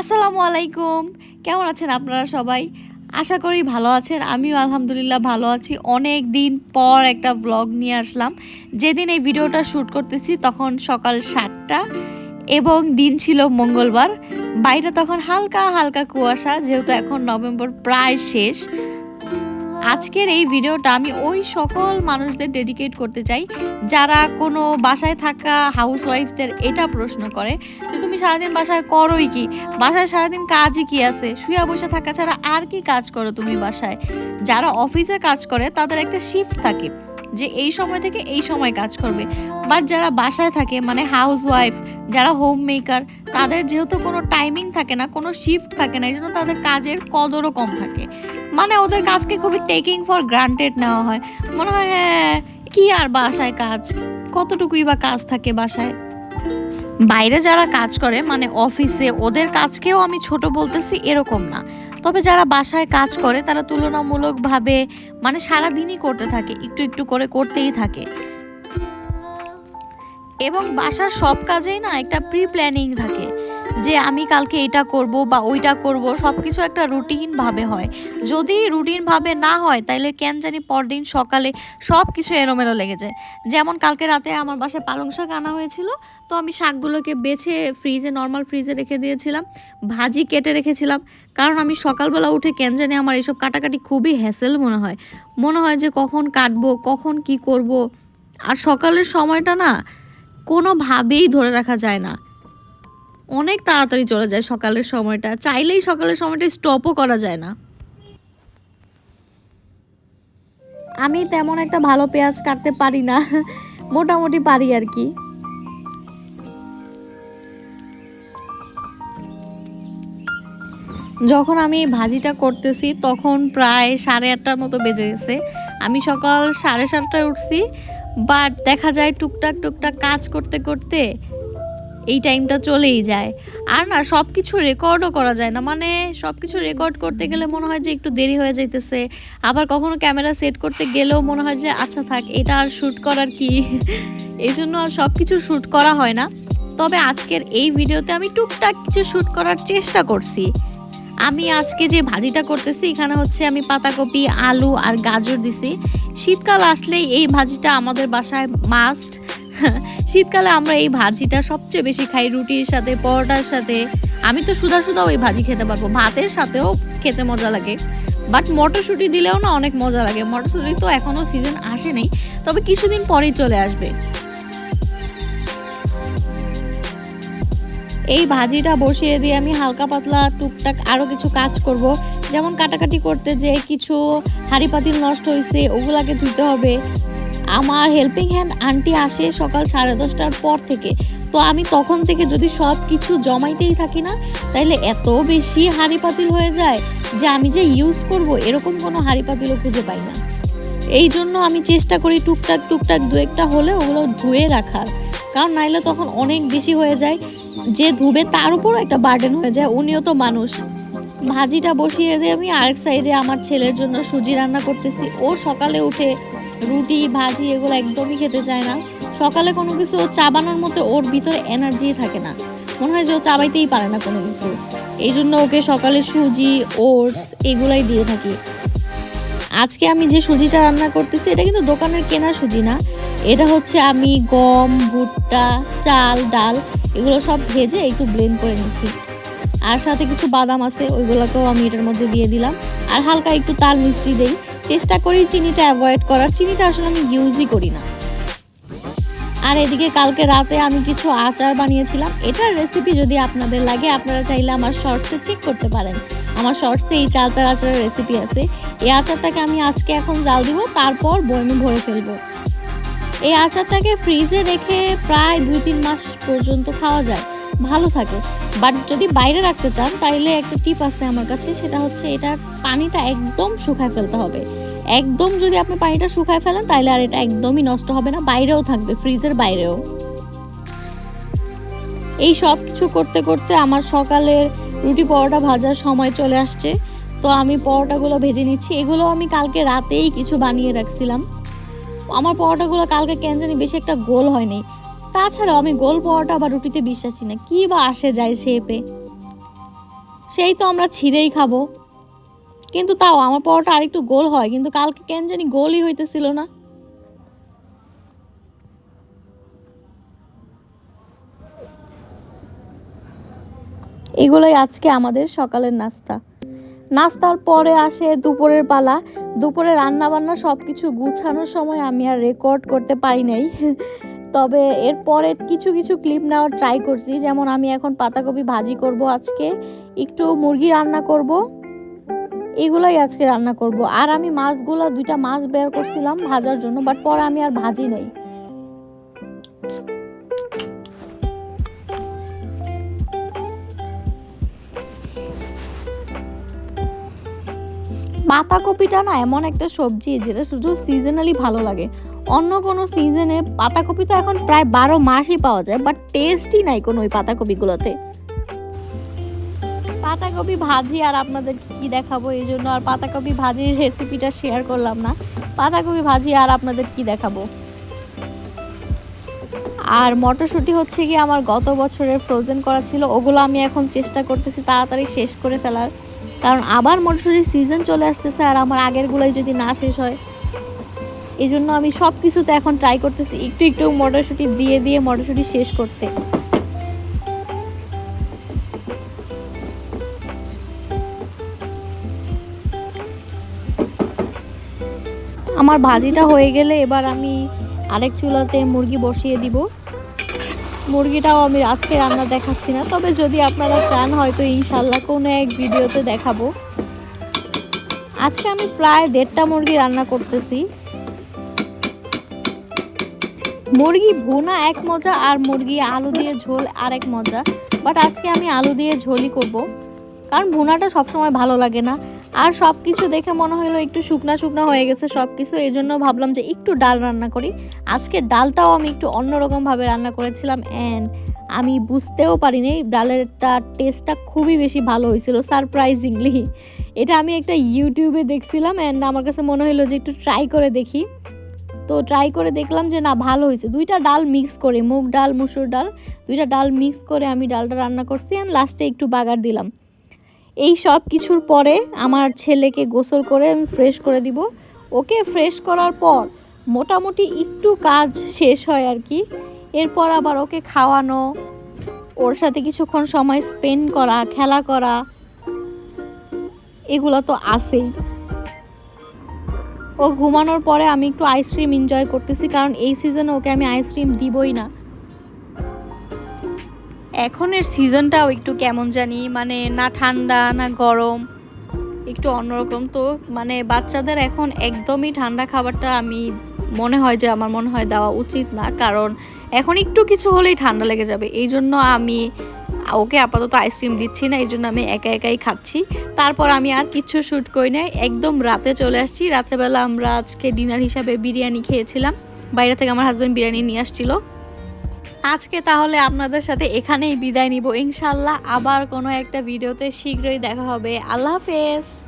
আসসালামু আলাইকুম। কেমন আছেন আপনারা সবাই? আশা করি ভালো আছেন। আমিও আলহামদুলিল্লাহ ভালো আছি। অনেক দিন পর একটা ব্লগ নিয়ে আসলাম। যেদিন এই ভিডিওটা শ্যুট করতেছি তখন সকাল সাতটা এবং দিন ছিল মঙ্গলবার। বাইরে তখন হালকা হালকা কুয়াশা, যেহেতু এখন নভেম্বর প্রায় শেষ। আজকের এই ভিডিওটা আমি ওই সকল মানুষদের ডেডিকেট করতে চাই, যারা কোনো বাসায় থাকা হাউস ওয়াইফদের এটা প্রশ্ন করে যে, তুমি সারাদিন বাসায় করোই কি? বাসায় সারাদিন কাজই কি আছে? শুয়ে বসে থাকা ছাড়া আর কি কাজ করো তুমি বাসায়? যারা অফিসে কাজ করে, তাদের একটা শিফট থাকে। যে এই সময় থেকে এই সময় কাজ করবে। বাট যারা বাসায় থাকে মানে হাউস ওয়াইফ যারা হোম মেকার তাদের যেহেতু কোনো টাইমিং থাকে না, কোনো শিফট থাকে না এই জন্য তাদের কাজের কদরও কম থাকে। মানে ওদের কাজকে খুবই টেকিং ফর গ্রান্টেড নেওয়া হয়। মনে হয় হ্যাঁ কি আর বাসায় কাজ? কতটুকুই বা কাজ থাকে বাসায়? বাইরে যারা কাজ করে মানে অফিসে ওদের কাজকেও আমি ছোট বলতেছি এরকম না। তবে যারা বাসায় কাজ করে, তারা তুলনামূলকভাবে মানে সারাদিনই করতে থাকে, একটু একটু করে করতেই থাকে। এবং বাসার সব কাজেই না একটা প্রি প্ল্যানিং থাকে। যে আমি কালকে এটা করব বা ওইটা করব সব কিছু একটা রুটিনভাবে হয়। যদি রুটিনভাবে না হয়, তাইলে কেন জানি পরদিন সকালে সব কিছু এলোমেলো লেগে যায়। যেমন কালকে রাতে আমার বাসায় পালং শাক আনা হয়েছিল, তো আমি শাকগুলোকে বেছে ফ্রিজে নর্মাল ফ্রিজে রেখে দিয়েছিলাম, ভাজি কেটে রেখেছিলাম। কারণ আমি সকালবেলা উঠে কেন জানি আমার এইসব কাটাকাটি খুবই হ্যাসেল মনে হয়। মনে হয় যে কখন কাটবো, কখন কি করব। আর সকালের সময়টা না কোনোভাবেই ধরে রাখা যায় না। অনেক তাড়াতাড়ি চলে যায় সকালের সময়টা। চাইলেই সকালের সময়টা স্টপও করা যায় না। আমি তেমন একটা ভালো পেঁয়াজ কাটতে পারি না। মোটামুটি পারি আর কি। যখন আমি ভাজিটা করতেছি, তখন প্রায় সাড়ে আটটার মতো বেজে গেছে। আমি সকাল সাড়ে সাতটায় উঠছি বাট দেখা যায় টুকটাক টুকটাক কাজ করতে করতে এই টাইমটা চলেই যায়। আর না সব কিছু রেকর্ডও করা যায় না। মানে সব কিছু রেকর্ড করতে গেলে মনে হয় যে একটু দেরি হয়ে যাইতেছে। আবার কখনো ক্যামেরা সেট করতে গেলেও মনে হয় যে আচ্ছা থাক, এটা আর শ্যুট করার কি? এই জন্য আর সব কিছু শ্যুট করা হয় না। তবে আজকের এই ভিডিওতে আমি টুকটাক কিছু শ্যুট করার চেষ্টা করছি। আমি আজকে যে ভাজিটা করতেছি, এখানে হচ্ছে আমি পাতাকপি, আলু আর গাজর দিছি। শীতকাল আসলেই এই ভাজিটা আমাদের বাসায় মাস্ট শীতকালে আমরা এই ভাজিটা সবচেয়ে বেশি খাই, রুটির সাথে, পরোটার সাথে। আমি তো সুদা সুদাও এই ভাজি খেতে পারব। ভাতের সাথেও খেতে মজা লাগে। বাট মটরশুঁটি দিলেও না অনেক মজা লাগে। মটরশুঁটি তো এখনও সিজন আসে নাই, তবে কিছুদিন পরেই চলে আসবে। এই ভাজিটা বসিয়ে দিয়ে আমি হালকা পাতলা টুকটাক আরও কিছু কাজ করব। যেমন কাটাকাটি করতে যে কিছু হাঁড়ি পাতিল নষ্ট হয়েছে ওগুলাকে ধুতে হবে। আমার হেল্পিং হ্যান্ড আন্টি আসে সকাল সাড়ে দশটার পর থেকে। তো আমি তখন থেকে যদি সব কিছু জমাইতেই থাকি না, তাইলে এত বেশি হাঁড়ি পাতিল হয়ে যায় যে আমি যে ইউজ করব, এরকম কোনো হাঁড়ি পাতিলও খুঁজে পাই না। এই জন্য আমি চেষ্টা করি টুকটাক টুকটাক দু একটা হলে ওগুলো ধুয়ে রাখার। কারণ নাইলে তখন অনেক বেশি হয়ে যায়। যে ধুবে তার উপরও একটা বার্ডেন হয়ে যায়, উনিও তো মানুষ। ভাজিটা বসিয়ে দিয়ে আমি আরেক সাইডে আমার ছেলের জন্য সুজি রান্না করতেছি। ও সকালে উঠে রুটি, ভাজি এগুলো একদমই খেতে চায় না। সকালে কোনো কিছু ও চাবানোর মতো ওর ভিতরে এনার্জি থাকে না। মনে হয় যে ও চাবাইতেই পারে না কোনো কিছু। এই জন্য ওকে সকালে সুজি, ওটস এগুলাই দিয়ে থাকি। আজকে আমি যে সুজিটা রান্না করতেছি, এটা কিন্তু দোকানের কেনা সুজি না। এটা হচ্ছে আমি গম, ভুট্টা, চাল, ডাল এগুলো সব ভেজে একটু ব্লেন্ড করে নিচ্ছি। আর সাথে কিছু বাদাম আছে, ওইগুলোকেও আমি এটার মধ্যে দিয়ে দিলাম। আর হালকা একটু তাল মিশ্রি দেই। চেষ্টা করি চিনিটা অ্যাভয়েড করার। চিনিটা আসলে আমি ইউজই করি না। আর এদিকে কালকে রাতে আমি কিছু আচার বানিয়েছিলাম। এটার রেসিপি যদি আপনাদের লাগে, আপনারা চাইলে আমার শর্টসে চেক করতে পারেন। আমার শর্টসে এই চালতার আচারের রেসিপি আছে। এই আচারটাকে আমি আজকে এখন জাল দিব, তারপর বয়মে ভরে ফেলব। এই আচারটাকে ফ্রিজে রেখে প্রায় দুই তিন মাস পর্যন্ত খাওয়া যায়। ভালো থাকে। বাট যদি বাইরে রাখতে চান, তাইলে একটা টিপ আছে আমার কাছে, সেটা হচ্ছে এটা পানিটা একদম শুকায় ফেলতে হবে। একদম যদি আপনি পানিটা শুকায় ফেলেন তাহলে আর এটা একদমই নষ্ট হবে না, বাইরেও থাকবে, ফ্রিজের বাইরেও। এই সব কিছু করতে করতে আমার সকালের রুটি পরোটা ভাজার সময় চলে আসছে। তো আমি পরোটাগুলো ভেজে নিচ্ছি। এগুলো আমি কালকে রাতেই কিছু বানিয়ে রাখছিলাম। আমার পরোটাগুলো কালকে কেন জানি বেশি একটা গোল হয়নি। তাছাড়াও আমি গোল পরোটা বা রুটিতে বিশ্বাসী না। কি বা আসে যায় শেপে? সেই তো আমরা ছিঁড়েই খাব। কিন্তু তাও আমার পরোটা আরেকটু গোল হয়, কিন্তু কালকে কেন জানি গোলই হইতেছিল না। এগুলোই আজকে আমাদের সকালের নাস্তা। নাস্তার পরে আসে দুপুরের পালা। দুপুরে রান্না বান্না সব কিছু গুছানোর সময় আমি আর রেকর্ড করতে পারি নাই। তবে এরপরে কিছু কিছু ক্লিপ নেওয়ার ট্রাই করছি। যেমন আমি এখন পাতাকপি ভাজি করব আজকে, একটু মুরগি রান্না করব, এগুলাই আজকে রান্না করব। আর আমি মাছগুলো, দুইটা মাছ বের করছিলাম ভাজার জন্য বাট পরে আমি আর ভাজি নাই। পাতাকপিটা না এমন একটা সবজি, যেটা শুধু সিজনালি ভালো লাগে। অন্য কোনো সিজনে পাতাকপি তো এখন প্রায় বারো মাসই পাওয়া যায় বাট টেস্টই নাই কোনো ওই পাতাকপিগুলোতে। পাতাকপি ভাজি আর আপনাদের কি দেখাবো এই জন্য আর পাতাকপি ভাজির রেসিপিটা শেয়ার করলাম না। পাতাকপি ভাজি আর আপনাদের কি দেখাবো? আর মটরশুঁটি হচ্ছে কি আমার গত বছরের ফ্রোজেন করা ছিল, ওগুলো আমি এখন চেষ্টা করতেছি তাড়াতাড়ি শেষ করে ফেলার। কারণ আবার মটরশুঁটির সিজন চলে আসতেছে আর আমার আগেরগুলোই যদি না শেষ হয় এই জন্য আমি সব কিছুতে এখন ট্রাই করতেছি একটু একটু মটরশুঁটি দিয়ে দিয়ে মটরশুঁটি শেষ করতে। আমার ভাজিটা হয়ে গেলে এবার আমি আরেক চুলাতে মুরগি বসিয়ে দিব। মুরগিটাও আমি আজকে রান্না দেখাচ্ছি না, তবে যদি আপনারা চান হয়তো ইনশাল্লাহ কোনো এক ভিডিওতে দেখাবো। আজকে আমি প্রায় দেড়টা মুরগি রান্না করতেছি। মুরগি ভুনা এক মজা আর মুরগি আলু দিয়ে ঝোল আরেক মজা। বাট আজকে আমি আলু দিয়ে ঝোলই করব। কারণ ভুনাটা সবসময় ভালো লাগে না। আর সব কিছু দেখে মনে হলো একটু শুকনা শুকনা হয়ে গেছে সব কিছু এই জন্য ভাবলাম যে একটু ডাল রান্না করি। আজকে ডালটাও আমি একটু অন্যরকমভাবে রান্না করেছিলাম অ্যান্ড আমি বুঝতেও পারিনি ডালেরটা টেস্টটা খুবই বেশি ভালো হয়েছিল সারপ্রাইজিংলি এটা আমি একটা ইউটিউবে দেখছিলাম অ্যান্ড আমার কাছে মনে হলো যে একটু ট্রাই করে দেখি। তো ট্রাই করে দেখলাম যে না, ভালো হয়েছে। দুইটা ডাল মিক্স করে, মুগ ডাল, মুসুর ডাল, দুইটা ডাল মিক্স করে আমি ডালটা রান্না করছি অ্যান্ড লাস্টে একটু বাগার দিলাম। এই সব কিছুর পরে আমার ছেলেকে গোসল করে আমি ফ্রেশ করে দিব। ওকে ফ্রেশ করার পর মোটামুটি একটু কাজ শেষ হয় আর কি। এরপর আবার ওকে খাওয়ানো, ওর সাথে কিছুক্ষণ সময় স্পেন্ড করা, খেলা করা, এগুলো তো আছেই। ও ঘুমানোর পরে আমি একটু আইসক্রিম এনজয় করতেছি, কারণ এই সিজনে ওকে আমি আইসক্রিম দিবই না। এখনের সিজনটাও একটু কেমন জানি মানে না ঠান্ডা, না গরম, একটু অন্যরকম। তো মানে বাচ্চাদের এখন একদমই ঠান্ডা খাবারটা আমি মনে হয় যে আমার মনে হয় দেওয়া উচিত না, কারণ এখন একটু কিছু হলেই ঠান্ডা লেগে যাবে। এই জন্য আমি ওকে আপাতত আইসক্রিম দিচ্ছি না এই জন্য আমি একা একাই খাচ্ছি। তারপর আমি আর কিচ্ছু শ্যুট করি নাই, একদম রাতে চলে আসছি। রাত্রেবেলা আমরা আজকে ডিনার হিসাবে বিরিয়ানি খেয়েছিলাম। বাইরে থেকে আমার হাজব্যান্ড বিরিয়ানি নিয়ে আসছিল। আজকে তাহলে আপনাদের সাথে এখানেই বিদায় নিব। ইনশাল্লাহ আবার কোনো একটা ভিডিওতে শীঘ্রই দেখা হবে। আল্লাহ হাফেজ।